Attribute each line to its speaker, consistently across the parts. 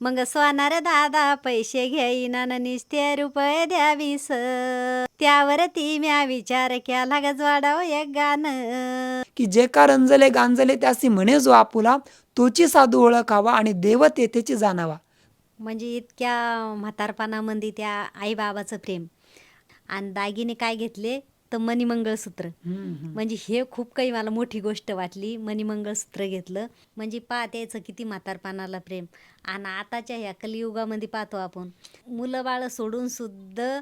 Speaker 1: मग सोनार दादा पैसे घेईना न निस्ते रुपये द्यावीस. त्यावरती म्या विचार केला ग जोडाव एक गाणं.
Speaker 2: की जे का रंजले गांजले त्यासी म्हणे जो आपुला तोची साधू ओळखावा आणि देव तेथेची जाणावा.
Speaker 1: म्हणजे इतक्या म्हातारपणामध्ये त्या आईबाबाचं प्रेम. आणि दागिने काय घेतले? तर मणिमंगळसूत्र. म्हणजे हे खूप काही मला मोठी गोष्ट वाटली मणिमंगळसूत्र घेतलं. म्हणजे पाहत यायचं किती म्हातारपणाला प्रेम. आणि आताच्या ह्या कलियुगामध्ये पाहतो आपण. मुलं बाळ सोडून सुद्धा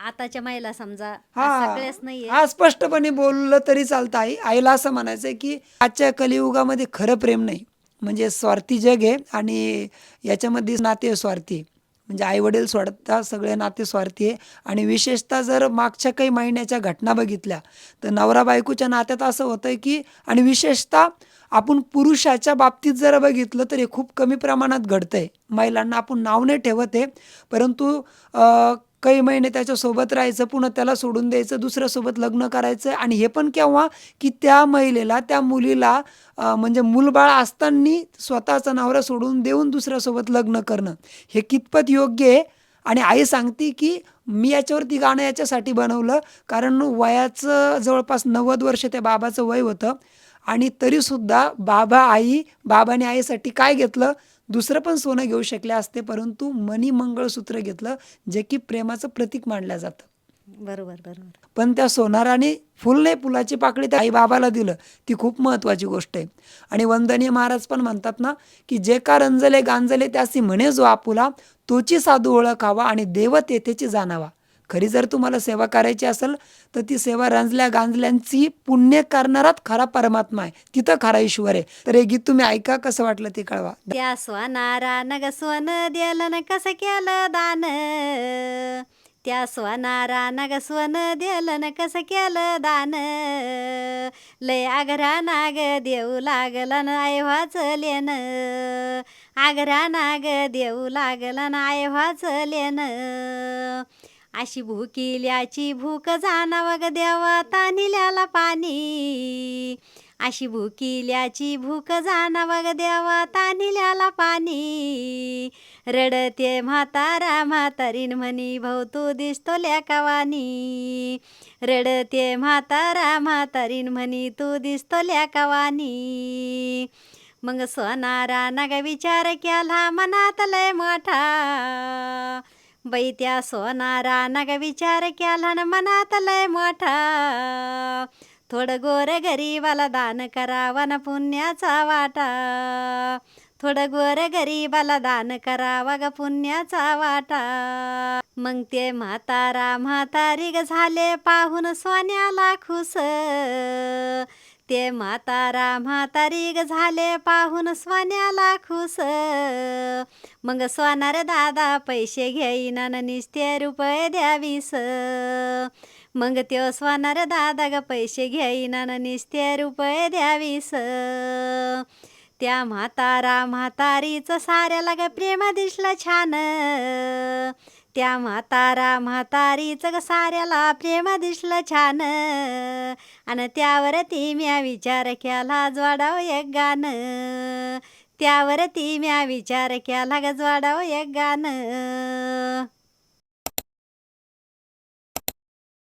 Speaker 1: आताच्या महिला समजा सगळ्याच नाहीये.
Speaker 2: हा स्पष्टपणे बोललं तरी चालतं आई. आईला असं म्हणायचंय की आजच्या कलियुगामध्ये खरं प्रेम नाही. म्हणजे स्वार्थी जग आहे आणि याच्यामध्ये नाते स्वार्थी. म्हणजे आई वडील सोडता सगळे नाते स्वार्थी आहे. आणि विशेषतः जर मागच्या काही महिन्याच्या घटना बघितल्या तर नवरा बायकोच्या नात्यात असं होतंय की आणि विशेषतः आपण पुरुषाच्या बाबतीत जर बघितलं तर हे खूप कमी प्रमाणात घडतं आहे महिलांना आपण नाव नाही ठेवत आहे परंतु काही महिने त्याच्यासोबत राहायचं पुन्हा त्याला सोडून द्यायचं दुसऱ्यासोबत लग्न करायचं आणि हे पण केव्हा की त्या महिलेला त्या मुलीला म्हणजे मूलबाळ असताना स्वतःचा नवरा सोडून देऊन दुसऱ्यासोबत लग्न करणं हे कितपत योग्य आहे? आणि आई सांगते की मी याच्यावरती गाणं याच्यासाठी बनवलं कारण वयाचं जवळपास नव्वद वर्ष त्या बाबाचं वय होतं आणि तरीसुद्धा बाबा आई बाबाने आईसाठी काय घेतलं? दुसरं पण सोनं घेऊ शकले असते परंतु मनी मंगळसूत्र घेतलं जे की प्रेमाचं प्रतीक मानलं जातं.
Speaker 1: बरोबर बरोबर.
Speaker 2: पण त्या सोनाराने फुल नाही फुलाची पाकळी त्या आई बाबाला दिलं. ती खूप महत्त्वाची गोष्ट आहे. आणि वंदनीय महाराज पण म्हणतात ना की जे का रंजले गांजले त्यासी म्हणे जो आपुला तोची साधू ओळखावा आणि देव तेथेची जाणावा. खरी जर तुम्हाला सेवा करायची असेल तर ती सेवा रंजल्या गांजल्यांची पुण्य करणाराच खरा परमात्मा आहे. तिथं खरा ईश्वर आहे. तर हे गीत तुम्ही ऐका कसं वाटलं ते कळवा.
Speaker 1: द्या स्वनारा नग स्वन दिलं न कसं केलं दान? त्या स्वनारा नग स्वन दिलं न कसं केलं दान? लय आग्रा नाग देऊ लागलं न आय वाचलेन आग्रा नाग देऊ लागलं न आय वाचलेन अशी भूकिल्याची भूक जाणावं ग देवा तानिल्याला पाणी. अशी भूकिल्याची भूक जाणावं ग देवा तानिल्याला पाणी. रडते म्हातारा म्हातारीन म्हणी भाऊ तू दिसतो लेकावानी रडते म्हातारा म्हातारीन म्हणी तू दिसतो लेकावानी मग सोनारा नग विचार केला मनात लय मोठा बाई त्या सोनारा नग विचार केला न मनात लय मोठा. थोडं गोर गरीबाला दान करावा न पुण्याचा वाटा. थोडं गोर गरीबाला दान करावा ग पुण्याचा वाटा. मग ते म्हातारा म्हातारी ग झाले पाहून सोन्याला खुस. ते म्हातारा म्हातारी ग झाले पाहून सोन्याला खुस. मग सोनार दादा पैसे घेईना निस्ते रुपये द्यावीस. मग त्यो सोनार दादा ग पैसे घेईना निस्ते रुपये द्यावीस. त्या म्हातारा म्हातारीचं साऱ्याला ग प्रेम दिसलं छान. त्या म्हातारा म्हातारीचं ग साऱ्याला प्रेम दिसलं छान. आणि त्यावर ती म्या विचार केला जोडाव एक गाणं. त्यावरती म्या विचार केला गजवाडाव एक गाणं.